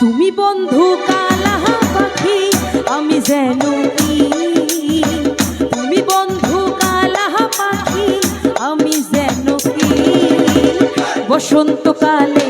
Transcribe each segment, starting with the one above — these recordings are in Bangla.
তুমি বন্ধু কালা পাখি আমি যেন তুমি বন্ধু কালা পাখি আমি যেন বসন্তকালে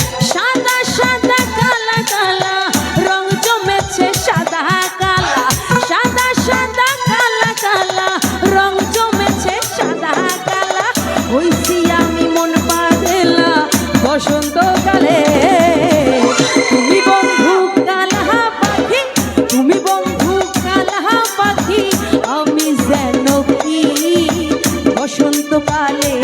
পালে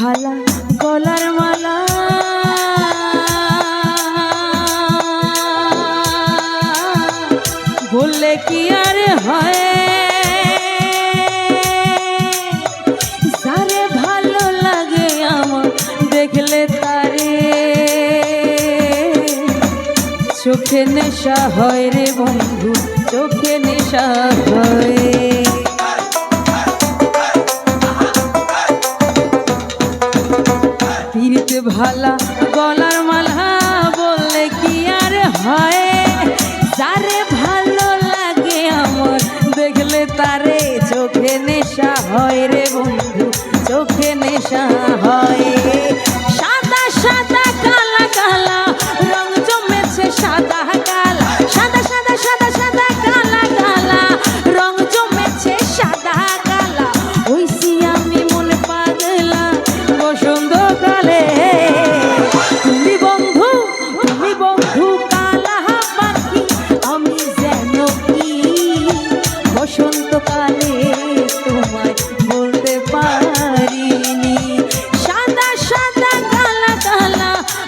ভালা গলার মালা। বললে কি আর হয়? তারে ভালো লাগে আমার, দেখলে তারে। চোখে নেশা হয় রে বন্ধু, চোখে নেশা হয়। ভালা গলার মালা বললে কি আর হয়?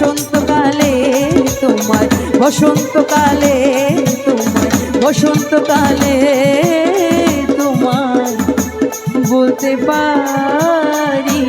বসন্তকালে তোমার বসন্তকালে তোমার বসন্তকালে তোমার বলতে পারি